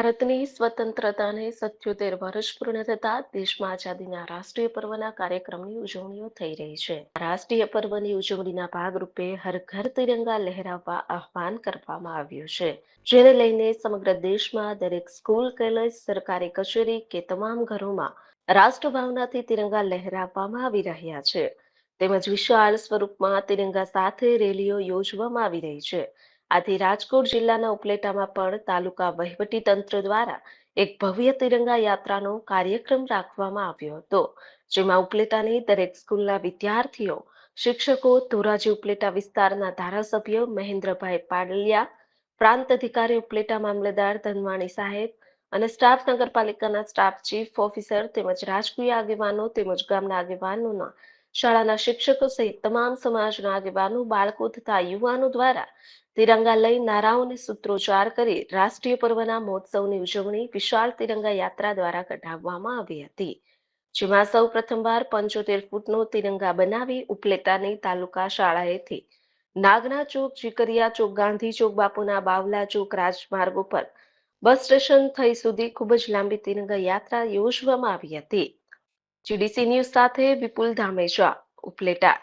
ભારતની સ્વતંત્રતાને સત્યોતેર વર્ષ પૂર્ણ થતા દેશમાં આઝાદીના રાષ્ટ્રીય પર્વના કાર્યક્રમની ઉજવણીઓ થઈ રહી છે. રાષ્ટ્રીય પર્વની ઉજવણીના ભાગરૂપે હર ઘર તિરંગા લહેરાવવા આહવાન કરવામાં આવ્યું છે. જેને લઈને સમગ્ર દેશમાં દરેક સ્કૂલ, કોલેજ, સરકારી કચેરી કે તમામ ઘરોમાં રાષ્ટ્રભાવનાથી તિરંગા લહેરાવવામાં આવી રહ્યા છે. તેમજ વિશાળ સ્વરૂપમાં તિરંગા સાથે રેલીઓ યોજવામાં આવી રહી છે. આથી રાજકોટ જિલ્લાના ઉપલેટામાં પણ તાલુકા વહીવટી તંત્ર દ્વારા એક ભવ્ય તિરંગા યાત્રાનો કાર્યક્રમ રાખવામાં આવ્યો હતો. જેમાં ઉપલેટાની દરેક સ્કૂલના વિદ્યાર્થીઓ, શિક્ષકો, ધોરાજી ઉપલેટા વિસ્તારના ધારાસભ્ય મહેન્દ્રભાઈ પાડલિયા, પ્રાંત અધિકારી ઉપલેટા મામલતદાર ધનવાણી સાહેબ અને સ્ટાફ નગરપાલિકાના સ્ટાફ ચીફ ઓફિસર તેમજ રાજકીય આગેવાનો તેમજ ગામના આગેવાનોના શાળાના શિક્ષકો સહિત તમામ સમાજના આગેવાનો, બાળકો તથા યુવાનો દ્વારા તિરંગા લઈ નારાઓને સૂત્રોચ્ચાર કરી રાષ્ટ્રીય પર્વના મહોત્સવની ઉજવણી વિશાળ તિરંગા યાત્રા દ્વારા કઢાવવામાં આવી હતી. જેમાં સૌ પ્રથમવાર પંચોતેર ફૂટનો તિરંગા બનાવી ઉપલેટાની તાલુકા શાળાએથી નાગના ચોક, જીકરિયા ચોક, ગાંધી ચોક, બાપુના બાવલા ચોક, રાજમાર્ગ ઉપર બસ સ્ટેશન થઈ સુધી ખૂબ જ લાંબી તિરંગા યાત્રા યોજવામાં આવી હતી. જીડીસી ન્યૂઝ સાથે વિપુલ ધામેજા ઉપલેટા.